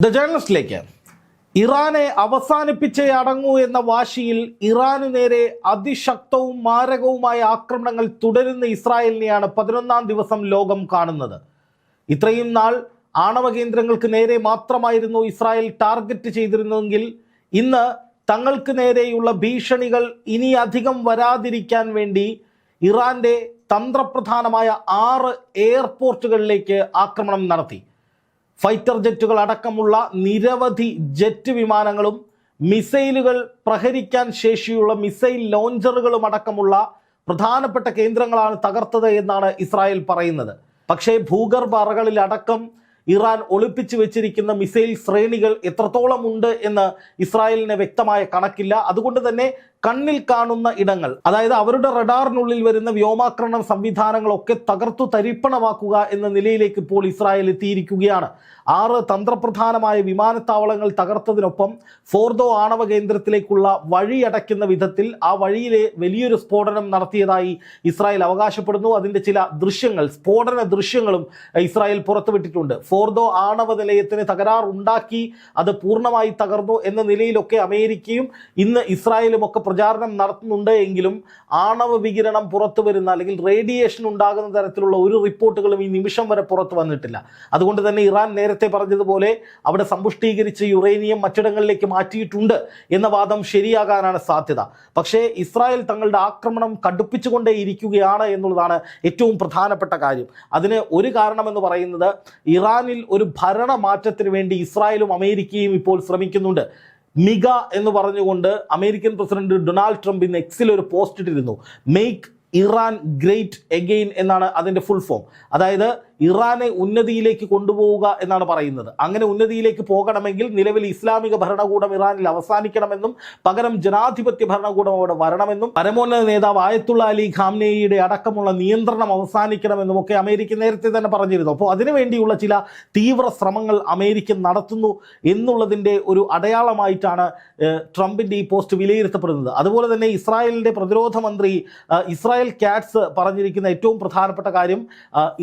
The ജേർണലിസ്റ്റിലേക്ക് ഇറാനെ അവസാനിപ്പിച്ചേ അടങ്ങൂ എന്ന വാശിയിൽ ഇറാന് നേരെ അതിശക്തവും മാരകവുമായ ആക്രമണങ്ങൾ തുടരുന്ന ഇസ്രായേലിനെയാണ് പതിനൊന്നാം ദിവസം ലോകം കാണുന്നത്. ഇത്രയും നാൾ ആണവ കേന്ദ്രങ്ങൾക്ക് നേരെ മാത്രമായിരുന്നു ഇസ്രായേൽ ടാർഗറ്റ് ചെയ്തിരുന്നതെങ്കിൽ ഇന്ന് തങ്ങൾക്ക് നേരെയുള്ള ഭീഷണികൾ ഇനി അധികം വരാതിരിക്കാൻ വേണ്ടി ഇറാന്റെ തന്ത്രപ്രധാനമായ ആറ് എയർപോർട്ടുകളിലേക്ക് ആക്രമണം നടത്തി. ഫൈറ്റർ ജെറ്റുകൾ അടക്കമുള്ള നിരവധി ജെറ്റ് വിമാനങ്ങളും മിസൈലുകൾ പ്രഹരിക്കാൻ ശേഷിയുള്ള മിസൈൽ ലോഞ്ചറുകളും അടക്കമുള്ള പ്രധാനപ്പെട്ട കേന്ദ്രങ്ങളാണ് തകർത്തത് എന്നാണ് ഇസ്രായേൽ പറയുന്നത്. പക്ഷേ ഭൂഗർഭ അറകളിൽ അടക്കം ഇറാൻ ഒളിപ്പിച്ചു വെച്ചിരിക്കുന്ന മിസൈൽ ശ്രേണികൾ എത്രത്തോളം ഉണ്ട് എന്ന് ഇസ്രായേലിന് വ്യക്തമായ കണക്കില്ല. അതുകൊണ്ട് തന്നെ കണ്ണിൽ കാണുന്ന ഇടങ്ങൾ അതായത് അവരുടെ റഡാറിനുള്ളിൽ വരുന്ന വ്യോമാക്രമണ സംവിധാനങ്ങളൊക്കെ തകർത്തു തരിപ്പണമാക്കുക എന്ന നിലയിലേക്ക് ഇപ്പോൾ ഇസ്രായേൽ എത്തിയിരിക്കുകയാണ്. ആറ് തന്ത്രപ്രധാനമായ വിമാനത്താവളങ്ങൾ തകർത്തതിനൊപ്പം ഫോർദോ ആണവ കേന്ദ്രത്തിലേക്കുള്ള വഴി അടയ്ക്കുന്ന വിധത്തിൽ ആ വഴിയിലെ വലിയൊരു സ്ഫോടനം നടത്തിയതായി ഇസ്രായേൽ അവകാശപ്പെടുന്നു. അതിന്റെ ചില ദൃശ്യങ്ങൾ സ്ഫോടന ദൃശ്യങ്ങളും ഇസ്രായേൽ പുറത്തുവിട്ടിട്ടുണ്ട്. ഫോർദോ ആണവ നിലയത്തിന് തകരാറുണ്ടാക്കി അത് പൂർണമായി തകർന്നു എന്ന നിലയിലൊക്കെ അമേരിക്കയും ഇന്ന് ഇസ്രായേലും ഒക്കെ പ്രചാരണം നടത്തുന്നുണ്ട് എങ്കിലും ആണവ വികിരണം പുറത്തു വരുന്ന അല്ലെങ്കിൽ റേഡിയേഷൻ ഉണ്ടാകുന്ന തരത്തിലുള്ള ഒരു റിപ്പോർട്ടുകളും ഈ നിമിഷം വരെ പുറത്തു വന്നിട്ടില്ല. അതുകൊണ്ട് തന്നെ ഇറാൻ നേരത്തെ പറഞ്ഞതുപോലെ അവിടെ സമ്പുഷ്ടീകരിച്ച യുറേനിയം മറ്റിടങ്ങളിലേക്ക് മാറ്റിയിട്ടുണ്ട് എന്ന വാദം ശരിയാകാനാണ് സാധ്യത. പക്ഷേ ഇസ്രായേൽ തങ്ങളുടെ ആക്രമണം കടുപ്പിച്ചുകൊണ്ടേ ഇരിക്കുകയാണ് എന്നുള്ളതാണ് ഏറ്റവും പ്രധാനപ്പെട്ട കാര്യം. അതിന് ഒരു കാരണമെന്ന് പറയുന്നത് ഇറാനിൽ ഒരു ഭരണമാറ്റത്തിന് വേണ്ടി ഇസ്രായേലും അമേരിക്കയും ഇപ്പോൾ ശ്രമിക്കുന്നുണ്ട്. മിഗ എന്ന് പറഞ്ഞുകൊണ്ട് അമേരിക്കൻ പ്രസിഡന്റ് ഡൊണാൾഡ് ട്രംപ് ഇന്ന് എക്സിൽ ഒരു പോസ്റ്റ് ഇട്ടിരുന്നു. മെയ്ക്ക് ഇറാൻ ഗ്രേറ്റ് എഗെയിൻ എന്നാണ് അതിന്റെ ഫുൾ ഫോം അതായത് ഇറാനെ ഉന്നതിയിലേക്ക് കൊണ്ടുപോവുക എന്നാണ് പറയുന്നത്. അങ്ങനെ ഉന്നതിയിലേക്ക് പോകണമെങ്കിൽ നിലവിൽ ഇസ്ലാമിക ഭരണകൂടം ഇറാനിൽ അവസാനിക്കണമെന്നും പകരം ജനാധിപത്യ ഭരണകൂടം അവിടെ വരണമെന്നും പരമോന്നത നേതാവ് ആയത്തുള്ള അലി ഖാംനെയുടെ അടക്കമുള്ള നിയന്ത്രണം അവസാനിക്കണമെന്നും ഒക്കെ അമേരിക്ക നേരത്തെ തന്നെ പറഞ്ഞിരുന്നു. അപ്പോൾ അതിനുവേണ്ടിയുള്ള ചില തീവ്ര ശ്രമങ്ങൾ അമേരിക്ക നടത്തുന്നു എന്നുള്ളതിന്റെ ഒരു അടയാളമായിട്ടാണ് ട്രംപിന്റെ ഈ പോസ്റ്റ് വിലയിരുത്തപ്പെടുന്നത്. അതുപോലെ തന്നെ ഇസ്രായേലിന്റെ പ്രതിരോധ മന്ത്രി ഇസ്രായേൽ കാറ്റ്സ് പറഞ്ഞിരിക്കുന്ന ഏറ്റവും പ്രധാനപ്പെട്ട കാര്യം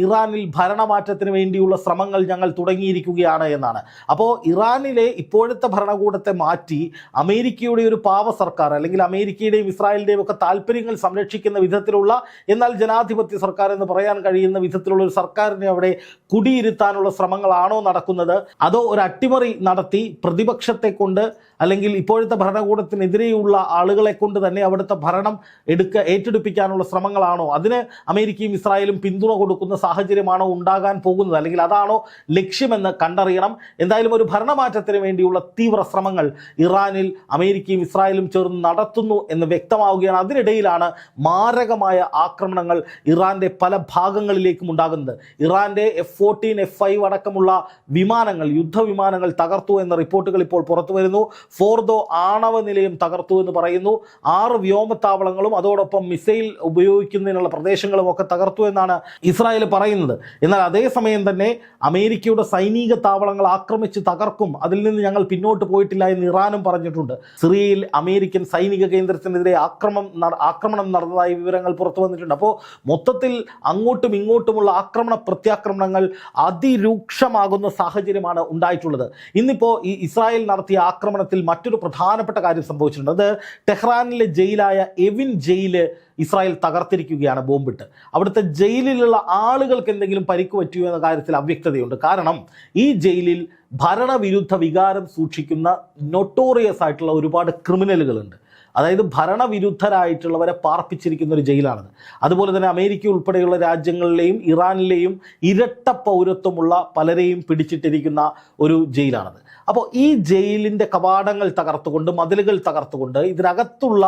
ഇറാനിൽ ഭരണമാറ്റത്തിന് വേണ്ടിയുള്ള ശ്രമങ്ങൾ ഞങ്ങൾ തുടങ്ങിയിരിക്കുകയാണ് എന്നാണ്. അപ്പോൾ ഇറാനിലെ ഇപ്പോഴത്തെ ഭരണകൂടത്തെ മാറ്റി അമേരിക്കയുടെ ഒരു പാവ സർക്കാർ അല്ലെങ്കിൽ അമേരിക്കയുടെയും ഇസ്രായേലിന്റെയും ഒക്കെ താല്പര്യങ്ങൾ സംരക്ഷിക്കുന്ന വിധത്തിലുള്ള എന്നാൽ ജനാധിപത്യ സർക്കാർ എന്ന് പറയാൻ കഴിയുന്ന വിധത്തിലുള്ള ഒരു സർക്കാരിനെ അവിടെ കുടിയിരുത്താനുള്ള ശ്രമങ്ങളാണോ നടക്കുന്നത്? അതോ ഒരു അട്ടിമറി നടത്തി പ്രതിപക്ഷത്തെ കൊണ്ട് അല്ലെങ്കിൽ ഇപ്പോഴത്തെ ഭരണകൂടത്തിനെതിരെയുള്ള ആളുകളെ കൊണ്ട് തന്നെ അവിടുത്തെ ഭരണം എടുക്ക ഏറ്റെടുപ്പിക്കാനുള്ള ശ്രമങ്ങളാണോ? അതിന് അമേരിക്കയും ഇസ്രായേലും പിന്തുണ കൊടുക്കുന്ന സാഹചര്യമാണോ ഉണ്ടാകാൻ പോകുന്നത്? അല്ലെങ്കിൽ അതാണോ ലക്ഷ്യമെന്ന് കണ്ടറിയണം. എന്തായാലും ഒരു ഭരണമാറ്റത്തിന് വേണ്ടിയുള്ള തീവ്ര ശ്രമങ്ങൾ ഇറാനിൽ അമേരിക്കയും ഇസ്രായേലും ചേർന്ന് നടത്തുന്നു എന്ന് വ്യക്തമാവുകയാണ്. അതിനിടയിലാണ് മാരകമായ ആക്രമണങ്ങൾ ഇറാന്റെ പല ഭാഗങ്ങളിലേക്കും ഉണ്ടാകുന്നത്. ഇറാന്റെ എഫ് ഫോർട്ടീൻ എഫ് ഫൈവ് അടക്കമുള്ള വിമാനങ്ങൾ യുദ്ധവിമാനങ്ങൾ തകർത്തു എന്ന റിപ്പോർട്ടുകൾ ഇപ്പോൾ പുറത്തു വരുന്നു. ഫോർദോ ആണവ നിലയം തകർത്തു എന്ന് പറയുന്നു. ആറ് വ്യോമത്താവളങ്ങളും അതോടൊപ്പം മിസൈൽ ഉപയോഗിക്കുന്നതിനുള്ള പ്രദേശങ്ങളും ഒക്കെ തകർത്തു എന്നാണ് ഇസ്രായേൽ പറയുന്നത്. എന്നാൽ അതേസമയം തന്നെ അമേരിക്കയുടെ സൈനിക താവളങ്ങൾ ആക്രമിച്ച് തകർക്കും. അതിൽ നിന്ന് ഞങ്ങൾ പിന്നോട്ട് പോയിട്ടില്ല എന്ന് ഇറാനും പറഞ്ഞിട്ടുണ്ട്. സിറിയയിൽ അമേരിക്കൻ സൈനിക കേന്ദ്രത്തിനെതിരെ ആക്രമം ആക്രമണം നടന്നതായി വിവരങ്ങൾ പുറത്തു വന്നിട്ടുണ്ട്. അപ്പോൾ മൊത്തത്തിൽ അങ്ങോട്ടും ഇങ്ങോട്ടുമുള്ള ആക്രമണ പ്രത്യാക്രമണങ്ങൾ അതിരൂക്ഷമാകുന്ന സാഹചര്യമാണ് ഉണ്ടായിട്ടുള്ളത്. ഇന്നിപ്പോൾ ഈ ഇസ്രായേൽ നടത്തിയ ആക്രമണത്തിൽ മറ്റൊരു പ്രധാനപ്പെട്ട കാര്യം സംഭവിച്ചിട്ടുണ്ട്. അത് ടെഹ്റാനിലെ ജയിലായ എവിൻ ജയിൽ ഇസ്രായേൽ തകർത്തിരിക്കുകയാണ് ബോംബിട്ട്. അവിടുത്തെ ജയിലിലുള്ള ആളുകൾക്ക് എന്തെങ്കിലും പരിക്ക് പറ്റിയോ എന്ന കാര്യത്തിൽ അവ്യക്തതയുണ്ട്. കാരണം ഈ ജയിലിൽ ഭരണവിരുദ്ധ വികാരം സൂക്ഷിക്കുന്ന നൊട്ടോറിയസ് ആയിട്ടുള്ള ഒരുപാട് ക്രിമിനലുകളുണ്ട്. അതായത് ഭരണവിരുദ്ധരായിട്ടുള്ളവരെ പാർപ്പിച്ചിരിക്കുന്ന ഒരു ജയിലാണത്. അതുപോലെ തന്നെ അമേരിക്ക ഉൾപ്പെടെയുള്ള രാജ്യങ്ങളിലെയും ഇറാനിലെയും ഇരട്ട പൗരത്വമുള്ള പലരെയും പിടിച്ചിട്ടിരിക്കുന്ന ഒരു ജയിലാണത്. അപ്പോൾ ഈ ജയിലിന്റെ കവാടങ്ങൾ തകർത്തുകൊണ്ട് മതിലുകൾ തകർത്തുകൊണ്ട് ഇതിനകത്തുള്ള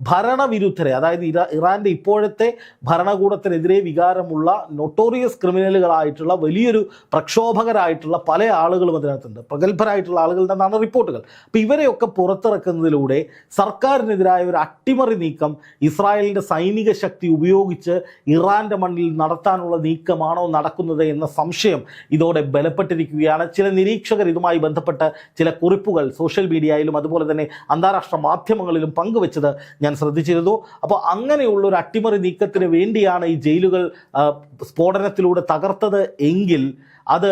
ഭരണവിരുദ്ധരെ അതായത് ഇറാ ഇറാന്റെ ഇപ്പോഴത്തെ ഭരണകൂടത്തിനെതിരെ വികാരമുള്ള നൊട്ടോറിയസ് ക്രിമിനലുകളായിട്ടുള്ള വലിയൊരു പ്രക്ഷോഭകരായിട്ടുള്ള പല ആളുകളും അതിനകത്തുണ്ട്. പ്രഗത്ഭരായിട്ടുള്ള ആളുകളുണ്ടെന്നാണ് റിപ്പോർട്ടുകൾ? അപ്പോൾ ഇവരെയൊക്കെ പുറത്തിറക്കുന്നതിലൂടെ സർക്കാരിനെതിരായ ഒരു അട്ടിമറി നീക്കം ഇസ്രായേലിന്റെ സൈനിക ശക്തി ഉപയോഗിച്ച് ഇറാന്റെ മണ്ണിൽ നടത്താനുള്ള നീക്കമാണോ നടക്കുന്നത് എന്ന സംശയം ഇതോടെ ബലപ്പെട്ടിരിക്കുകയാണ്. ചില നിരീക്ഷകർ ഇതുമായി ബന്ധപ്പെട്ട് ചില കുറിപ്പുകൾ സോഷ്യൽ മീഡിയയിലും അതുപോലെ തന്നെ അന്താരാഷ്ട്ര മാധ്യമങ്ങളിലും പങ്കുവച്ചത് ഞാൻ ശ്രദ്ധിച്ചിരുന്നു. അപ്പോൾ അങ്ങനെയുള്ള ഒരു അട്ടിമറി നീക്കത്തിന് വേണ്ടിയാണ് ഈ ജയിലുകൾ സ്ഫോടനത്തിലൂടെ തകർത്തത് എങ്കിൽ അത്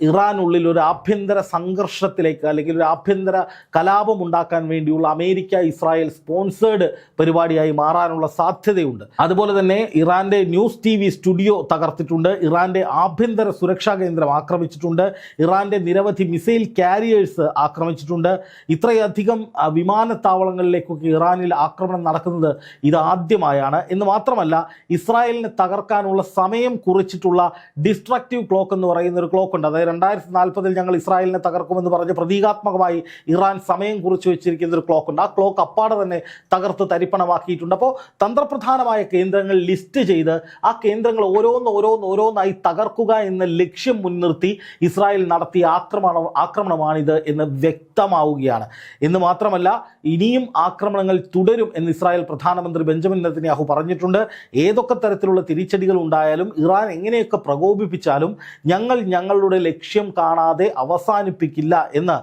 ഇറാനുള്ളിൽ ഒരു ആഭ്യന്തര സംഘർഷത്തിലേക്ക് അല്ലെങ്കിൽ ഒരു ആഭ്യന്തര കലാപം ഉണ്ടാക്കാൻ വേണ്ടിയുള്ള അമേരിക്ക ഇസ്രായേൽ സ്പോൺസേഡ് പരിപാടിയായി മാറാനുള്ള സാധ്യതയുണ്ട്. അതുപോലെ തന്നെ ഇറാന്റെ ന്യൂസ് ടി വി സ്റ്റുഡിയോ തകർത്തിട്ടുണ്ട്. ഇറാന്റെ ആഭ്യന്തര സുരക്ഷാ കേന്ദ്രം ആക്രമിച്ചിട്ടുണ്ട്. ഇറാന്റെ നിരവധി മിസൈൽ കാരിയേഴ്സ് ആക്രമിച്ചിട്ടുണ്ട്. ഇത്രയധികം വിമാനത്താവളങ്ങളിലേക്കൊക്കെ ഇറാനിൽ ആക്രമണം നടക്കുന്നത് ഇതാദ്യമായാണ് എന്ന് മാത്രമല്ല ഇസ്രായേലിനെ തകർക്കാനുള്ള സമയം കുറിച്ചിട്ടുള്ള ഡിസ്ട്രക്റ്റീവ് ക്ലോക്ക് എന്ന് പറയുന്ന ഒരു ക്ലോക്ക് ഉണ്ട്. അതായത് രണ്ടായിരത്തി നാൽപ്പതിൽ ഞങ്ങൾ ഇസ്രായേലിനെ തകർക്കുമെന്ന് പറഞ്ഞ് പ്രതീകാത്മകമായി ഇറാൻ സമയം കുറിച്ച് വെച്ചിരിക്കുന്ന ഒരു ക്ലോക്ക് ഉണ്ട്. ആ ക്ലോക്ക് അപ്പാടെ തന്നെ തകർത്ത് തരിപ്പണമാക്കിയിട്ടുണ്ട്. അപ്പോൾ തന്ത്രപ്രധാനമായ കേന്ദ്രങ്ങൾ ലിസ്റ്റ് ചെയ്ത് ആ കേന്ദ്രങ്ങൾ ഓരോന്ന് ഓരോന്ന് ഓരോന്നായി തകർക്കുക എന്ന ലക്ഷ്യം മുൻനിർത്തി ഇസ്രായേൽ നടത്തിയ ആക്രമണം ആക്രമണമാണിത് എന്ന് വ്യക്തമാവുകയാണ്. എന്ന് മാത്രമല്ല ഇനിയും ആക്രമണങ്ങൾ തുടരും എന്ന് ഇസ്രായേൽ പ്രധാനമന്ത്രി ബെഞ്ചമിൻ നെതന്യാഹു പറഞ്ഞിട്ടുണ്ട്. ഏതൊക്കെ തരത്തിലുള്ള തിരിച്ചടികൾ ഉണ്ടായാലും ഇറാൻ എങ്ങനെയൊക്കെ പ്രകോപിപ്പിച്ചാലും ഞങ്ങൾ ഞങ്ങളുടെ ലക്ഷ്യം കാണാതെ അവസാനിപ്പിക്കില്ല എന്ന്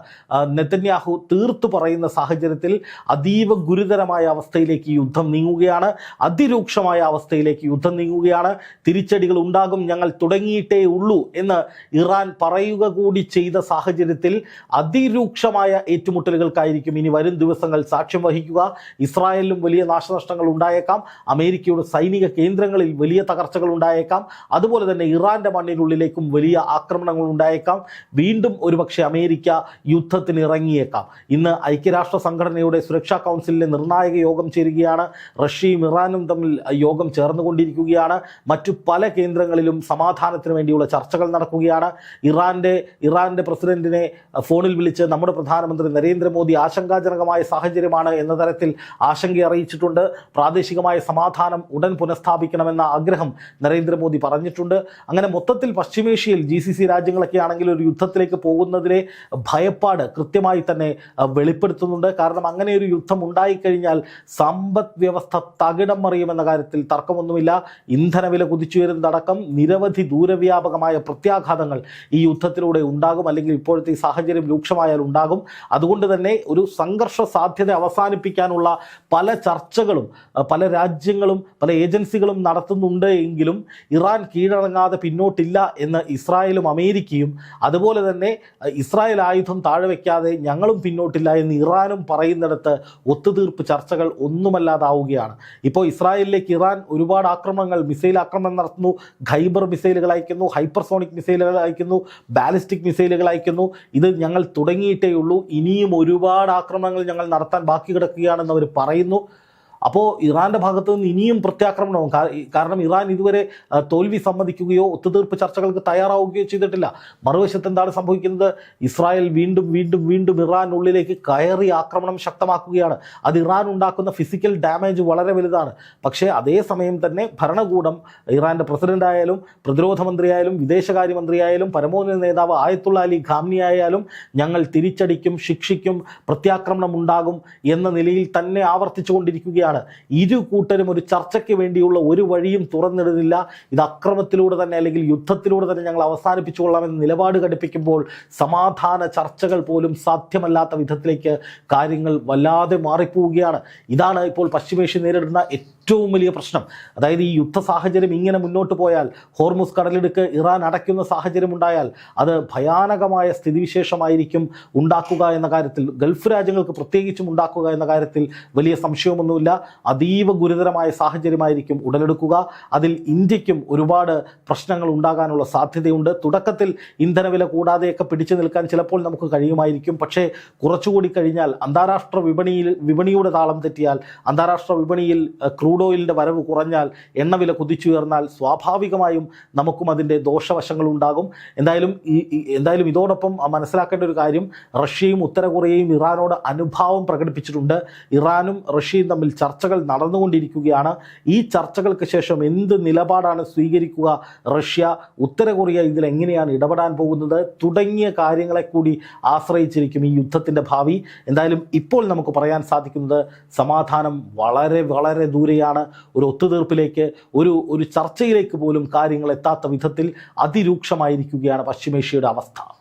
നെത്തന്യാഹു തീർത്തു പറയുന്ന സാഹചര്യത്തിൽ അതീവ ഗുരുതരമായ അവസ്ഥയിലേക്ക് യുദ്ധം നീങ്ങുകയാണ്. അതിരൂക്ഷമായ അവസ്ഥയിലേക്ക് യുദ്ധം നീങ്ങുകയാണ്. തിരിച്ചടികൾ ഉണ്ടാകും ഞങ്ങൾ തുടങ്ങിയിട്ടേ ഉള്ളൂ എന്ന് ഇറാൻ പറയുക കൂടി ചെയ്ത സാഹചര്യത്തിൽ അതിരൂക്ഷമായ ഏറ്റുമുട്ടലുകൾക്കായിരിക്കും ഇനി വരും ദിവസങ്ങൾ സാക്ഷ്യം വഹിക്കുക. ഇസ്രായേലിലും വലിയ നാശനഷ്ടങ്ങൾ ഉണ്ടായേക്കാം. അമേരിക്കയുടെ സൈനിക കേന്ദ്രങ്ങളിൽ വലിയ തകർച്ചകൾ ഉണ്ടായേക്കാം. അതുപോലെ തന്നെ ഇറാന്റെ മണ്ണിനുള്ളിലേക്കും വലിയ ആക്രമണങ്ങൾ ഉണ്ടായേക്കാം. വീണ്ടും ഒരുപക്ഷെ അമേരിക്ക യുദ്ധത്തിന് ഇറങ്ങിയേക്കാം. ഇന്ന് ഐക്യരാഷ്ട്ര സംഘടനയുടെ സുരക്ഷാ കൗൺസിലിലെ നിർണായക യോഗം ചേരുകയാണ്. റഷ്യയും ഇറാനും തമ്മിൽ യോഗം ചേർന്നുകൊണ്ടിരിക്കുകയാണ്. മറ്റു പല കേന്ദ്രങ്ങളിലും സമാധാനത്തിന് വേണ്ടിയുള്ള ചർച്ചകൾ നടക്കുകയാണ്. ഇറാന്റെ ഇറാന്റെ പ്രസിഡന്റിനെ ഫോണിൽ വിളിച്ച് നമ്മുടെ പ്രധാനമന്ത്രി നരേന്ദ്രമോദി ആശങ്കാജനകമായ സാഹചര്യമാണ് എന്ന തരത്തിൽ ആശങ്ക അറിയിച്ചിട്ടുണ്ട്. പ്രാദേശികമായ സമാധാനം ഉടൻ പുനഃസ്ഥാപിക്കണമെന്ന ആഗ്രഹം നരേന്ദ്രമോദി പറഞ്ഞിട്ടുണ്ട്. അങ്ങനെ മൊത്തത്തിൽ പശ്ചിമേഷ്യയിൽ ജി സി സി രാജ്യങ്ങളൊക്കെ ആണെങ്കിൽ ഒരു യുദ്ധത്തിലേക്ക് പോകുന്നതിലെ ഭയപ്പാട് കൃത്യമായി തന്നെ വെളിപ്പെടുത്തുന്നുണ്ട് കാരണം അങ്ങനെ ഒരു യുദ്ധം ഉണ്ടായിക്കഴിഞ്ഞാൽ സമ്പദ് വ്യവസ്ഥ തകിടം മറിയുമെന്ന കാര്യത്തിൽ തർക്കമൊന്നുമില്ല ഇന്ധനവില കുതിച്ചുയരുന്നതടക്കം നിരവധി ദൂരവ്യാപകമായ പ്രത്യാഘാതങ്ങൾ ഈ യുദ്ധത്തിലൂടെ ഉണ്ടാകും അല്ലെങ്കിൽ ഇപ്പോഴത്തെ സാഹചര്യം രൂക്ഷമായാൽ ഉണ്ടാകും അതുകൊണ്ട് തന്നെ ഒരു സംഘർഷ സാധ്യത അവസാനിപ്പിക്കാനുള്ള പല ചർച്ചകളും പല രാജ്യങ്ങളും പല ഏജൻസികളും നടത്തുന്നുണ്ട് എങ്കിലും ഇറാൻ കീഴടങ്ങാതെ പിന്നോട്ടില്ല എന്ന് ഇസ്രായേലും അമേരിക്കയും അതുപോലെ തന്നെ ഇസ്രായേൽ ആയുധം താഴെ വയ്ക്കാതെ ഞങ്ങളും പിന്നോട്ടില്ല എന്ന് ഇറാനും പറയുന്നിടത്ത് ഒത്തുതീർപ്പ് ചർച്ചകൾ ഒന്നുമല്ലാതാവുകയാണ്. ഇപ്പോൾ ഇസ്രായേലിലേക്ക് ഇറാൻ ഒരുപാട് ആക്രമണങ്ങൾ മിസൈൽ ആക്രമണം നടത്തുന്നു. ഖൈബർ മിസൈലുകൾ അയക്കുന്നു ഹൈപ്പർസോണിക് മിസൈലുകൾ അയക്കുന്നു ബാലിസ്റ്റിക് മിസൈലുകൾ അയക്കുന്നു. ഇത് ഞങ്ങൾ തുടങ്ങിയിട്ടേ ഉള്ളൂ. ഇനിയും ഒരുപാട് ആക്രമണങ്ങൾ ഞങ്ങൾ നടത്താൻ ബാക്കി കിടക്കുകയാണെന്ന് അവർ പറയുന്നു. അപ്പോൾ ഇറാന്റെ ഭാഗത്ത് നിന്ന് ഇനിയും പ്രത്യാക്രമണവും കാരണം ഇറാൻ ഇതുവരെ തോൽവി സമ്മതിക്കുകയോ ഒത്തുതീർപ്പ് ചർച്ചകൾക്ക് തയ്യാറാവുകയോ ചെയ്തിട്ടില്ല. മറുവശത്ത് എന്താണ് സംഭവിക്കുന്നത്? ഇസ്രായേൽ വീണ്ടും വീണ്ടും വീണ്ടും ഇറാനുള്ളിലേക്ക് കയറി ആക്രമണം ശക്തമാക്കുകയാണ്. അത് ഇറാൻ ഉണ്ടാക്കുന്ന ഫിസിക്കൽ ഡാമേജ് വളരെ വലുതാണ്. പക്ഷേ അതേസമയം തന്നെ ഭരണകൂടം ഇറാന്റെ പ്രസിഡന്റ് ആയാലും പ്രതിരോധ മന്ത്രിയായാലും വിദേശകാര്യമന്ത്രിയായാലും പരമോന്നത നേതാവ് ആയത്തുള്ള അലി ഖാംനി ആയാലും ഞങ്ങൾ തിരിച്ചടിക്കും ശിക്ഷിക്കും പ്രത്യാക്രമണം ഉണ്ടാകും എന്ന നിലയിൽ തന്നെ ആവർത്തിച്ചുകൊണ്ടിരിക്കുകയാണ്. ഇരു കൂട്ടരും ഒരു ചർച്ചയ്ക്ക് വേണ്ടിയുള്ള ഒരു വഴിയും തുറന്നിടുന്നില്ല. ഇത് അക്രമത്തിലൂടെ തന്നെ അല്ലെങ്കിൽ യുദ്ധത്തിലൂടെ തന്നെ ഞങ്ങൾ അവസാനിപ്പിച്ചുകൊള്ളാമെന്ന് നിലപാട് ഘടിപ്പിക്കുമ്പോൾ സമാധാന ചർച്ചകൾ പോലും സാധ്യമല്ലാത്ത വിധത്തിലേക്ക് കാര്യങ്ങൾ വല്ലാതെ മാറിപ്പോവുകയാണ്. ഇതാണ് ഇപ്പോൾ പശ്ചിമേഷ്യ നേരിടുന്ന ഏറ്റവും വലിയ പ്രശ്നം. അതായത് ഈ യുദ്ധ സാഹചര്യം ഇങ്ങനെ മുന്നോട്ട് പോയാൽ ഹോർമുസ് കടലിടുക്ക് ഇറാൻ അടയ്ക്കുന്ന സാഹചര്യം ഉണ്ടായാൽ അത് ഭയാനകമായ സ്ഥിതിവിശേഷമായിരിക്കും ഉണ്ടാക്കുക എന്ന കാര്യത്തിൽ ഗൾഫ് രാജ്യങ്ങൾക്ക് പ്രത്യേകിച്ചും ഉണ്ടാക്കുക എന്ന കാര്യത്തിൽ വലിയ സംശയമൊന്നുമില്ല. അതീവ ഗുരുതരമായ സാഹചര്യമായിരിക്കും ഉടലെടുക്കുക. അതിൽ ഇന്ത്യക്കും ഒരുപാട് പ്രശ്നങ്ങൾ ഉണ്ടാകാനുള്ള സാധ്യതയുണ്ട്. തുടക്കത്തിൽ ഇന്ധനവില കൂടാതെയൊക്കെ പിടിച്ചു നിൽക്കാൻ ചിലപ്പോൾ നമുക്ക് കഴിയുമായിരിക്കും. പക്ഷേ കുറച്ചുകൂടി കഴിഞ്ഞാൽ അന്താരാഷ്ട്ര വിപണിയിൽ വിപണിയുടെ താളം തെറ്റിയാൽ അന്താരാഷ്ട്ര വിപണിയിൽ അഹ്, ക്രൂഡ് ഓയിലിന്റെ വരവ് കുറഞ്ഞാൽ എണ്ണവില കുതിച്ചുയർന്നാൽ സ്വാഭാവികമായും നമുക്കും അതിന്റെ ദോഷവശങ്ങൾ ഉണ്ടാകും. എന്തായാലും ഈ എന്തായാലും ഇതോടൊപ്പം മനസ്സിലാക്കേണ്ട ഒരു കാര്യം റഷ്യയും ഉത്തര കൊറിയയും ഇറാനോട് അനുഭാവം പ്രകടിപ്പിച്ചിട്ടുണ്ട്. ഇറാനും റഷ്യയും തമ്മിൽ ചർച്ചകൾ നടന്നുകൊണ്ടിരിക്കുകയാണ്. ഈ ചർച്ചകൾക്ക് ശേഷം എന്ത് നിലപാടാണ് സ്വീകരിക്കുക? റഷ്യ ഉത്തര കൊറിയ ഇതിൽ എങ്ങനെയാണ് ഇടപെടാൻ പോകുന്നത്? തുടങ്ങിയ കാര്യങ്ങളെ കൂടി ആശ്രയിച്ചിരിക്കും ഈ യുദ്ധത്തിന്റെ ഭാവി. എന്തായാലും ഇപ്പോൾ നമുക്ക് പറയാൻ സാധിക്കുന്നത് സമാധാനം വളരെ വളരെ ദൂരെയാണ്. ഒരു ഒത്തുതീർപ്പിലേക്ക് ഒരു ഒരു ചർച്ചയിലേക്ക് പോലും കാര്യങ്ങൾ എത്താത്ത വിധത്തിൽ അതിരൂക്ഷമായിരിക്കുകയാണ് പശ്ചിമേഷ്യയുടെ അവസ്ഥ.